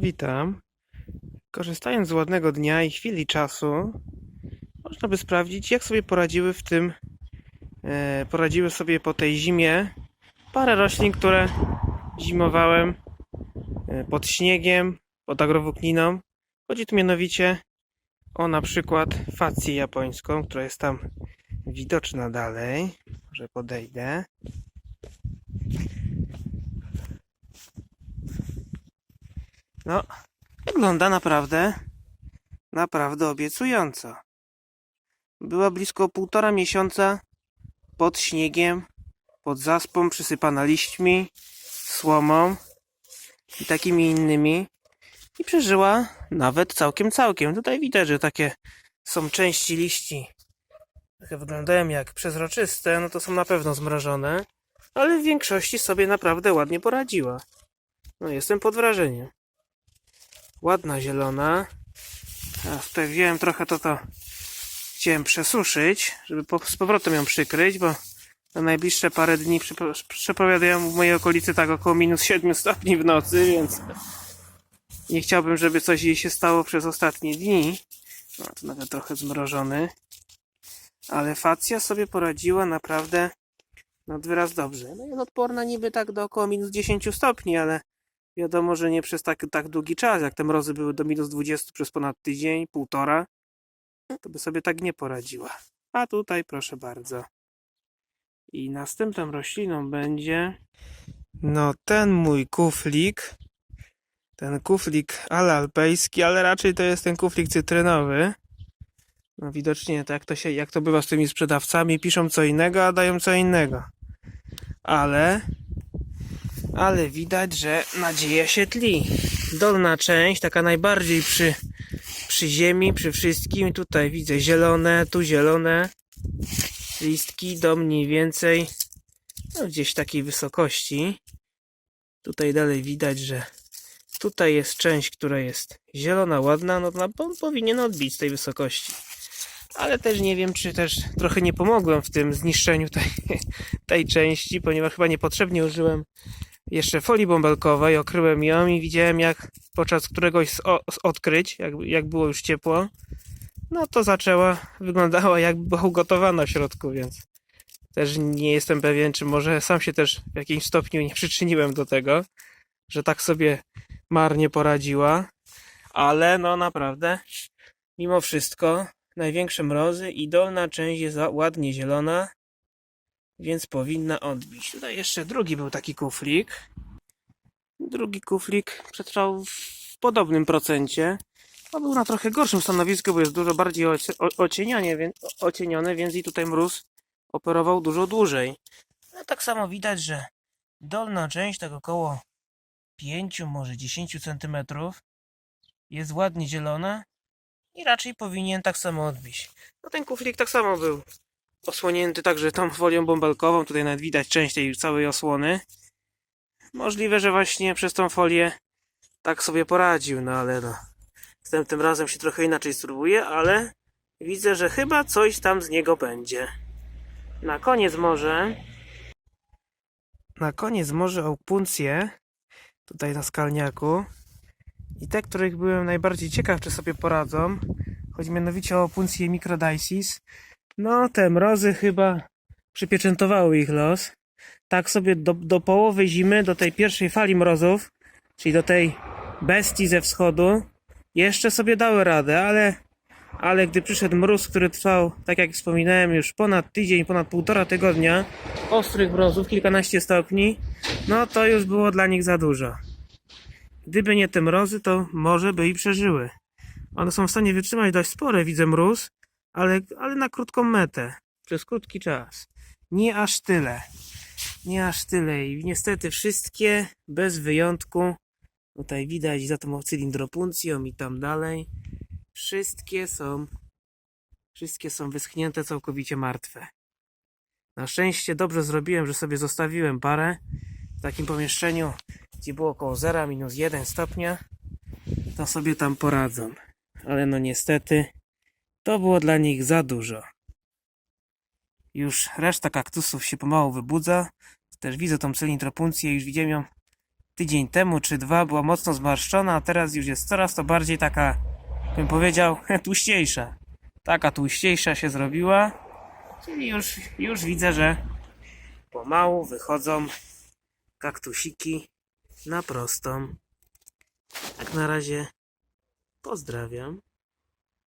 Witam. Korzystając z ładnego dnia i chwili czasu, można by sprawdzić, jak sobie poradziły w tym, e, poradziły sobie po tej zimie parę roślin, które zimowałem e, pod śniegiem, pod agrowłókniną. Chodzi tu mianowicie o na przykład fację japońską, która jest tam widoczna dalej. Może podejdę. No, wygląda naprawdę, naprawdę obiecująco. Była blisko półtora miesiąca pod śniegiem, pod zaspą, przysypana liśćmi, słomą i takimi innymi. I przeżyła nawet całkiem, całkiem. Tutaj widać, że takie są części liści. Takie wyglądają jak przezroczyste, no to są na pewno zmrożone. Ale w większości sobie naprawdę ładnie poradziła. No, jestem pod wrażeniem ładna zielona. Teraz tutaj wziąłem trochę to to chciałem przesuszyć, żeby po, z powrotem ją przykryć, bo na najbliższe parę dni przepowiadają w mojej okolicy tak około minus 7 stopni w nocy, więc nie chciałbym, żeby coś jej się stało przez ostatnie dni. No, to nawet trochę zmrożony. Ale facja sobie poradziła naprawdę nad wyraz dobrze. No jest odporna niby tak do około minus 10 stopni, ale Wiadomo, że nie przez tak, tak długi czas, jak te mrozy były do minus 20 przez ponad tydzień, półtora, to by sobie tak nie poradziła. A tutaj proszę bardzo. I następną rośliną będzie... No ten mój kuflik, ten kuflik ale alpejski, ale raczej to jest ten kuflik cytrynowy. No widocznie tak to się, jak to bywa z tymi sprzedawcami, piszą co innego, a dają co innego. Ale ale widać, że nadzieja się tli. Dolna część, taka najbardziej przy, przy ziemi, przy wszystkim. Tutaj widzę zielone, tu zielone listki do mniej więcej no gdzieś takiej wysokości. Tutaj dalej widać, że tutaj jest część, która jest zielona, ładna, no on powinien odbić z tej wysokości. Ale też nie wiem, czy też trochę nie pomogłem w tym zniszczeniu tej, tej części, ponieważ chyba niepotrzebnie użyłem jeszcze folii bąbelkowej, okryłem ją i widziałem jak podczas któregoś z, o, z odkryć, jak, jak było już ciepło, no to zaczęła, wyglądała jakby była ugotowana w środku, więc też nie jestem pewien, czy może sam się też w jakimś stopniu nie przyczyniłem do tego, że tak sobie marnie poradziła, ale no naprawdę, mimo wszystko, największe mrozy i dolna część jest ładnie zielona, więc powinna odbić. Tutaj jeszcze drugi był taki kuflik. Drugi kuflik przetrwał w podobnym procencie. On był na trochę gorszym stanowisku, bo jest dużo bardziej oci- o- ocienianie, więc, i tutaj mróz operował dużo dłużej. No tak samo widać, że dolna część, tak około 5, może 10 cm jest ładnie zielona i raczej powinien tak samo odbić. No ten kuflik tak samo był osłonięty także tą folią bąbelkową. Tutaj nawet widać część tej całej osłony. Możliwe, że właśnie przez tą folię tak sobie poradził, no ale no. Następnym razem się trochę inaczej spróbuję, ale widzę, że chyba coś tam z niego będzie. Na koniec może... Na koniec może opuncje tutaj na skalniaku. I te, których byłem najbardziej ciekaw, czy sobie poradzą. Chodzi mianowicie o opuncje microdices. No, te mrozy chyba przypieczętowały ich los. Tak sobie do, do połowy zimy, do tej pierwszej fali mrozów, czyli do tej bestii ze wschodu, jeszcze sobie dały radę, ale, ale gdy przyszedł mróz, który trwał, tak jak wspominałem, już ponad tydzień, ponad półtora tygodnia, ostrych mrozów, kilkanaście stopni, no to już było dla nich za dużo. Gdyby nie te mrozy, to może by i przeżyły. One są w stanie wytrzymać dość spore, widzę mróz, ale, ale na krótką metę, przez krótki czas. Nie aż tyle. Nie aż tyle. I niestety wszystkie, bez wyjątku, tutaj widać za tą cylindropuncją i tam dalej, wszystkie są, wszystkie są wyschnięte, całkowicie martwe. Na szczęście dobrze zrobiłem, że sobie zostawiłem parę w takim pomieszczeniu, gdzie było około 0, minus 1 stopnia, to sobie tam poradzą. Ale no niestety, to było dla nich za dużo. Już reszta kaktusów się pomału wybudza. Też widzę tą cylindropuncję, już widziałem ją tydzień temu czy dwa była mocno zmarszczona, a teraz już jest coraz to bardziej taka, bym powiedział, tłuściejsza. Taka tłuściejsza się zrobiła, czyli już, już widzę, że pomału wychodzą kaktusiki na prostą. Tak na razie pozdrawiam.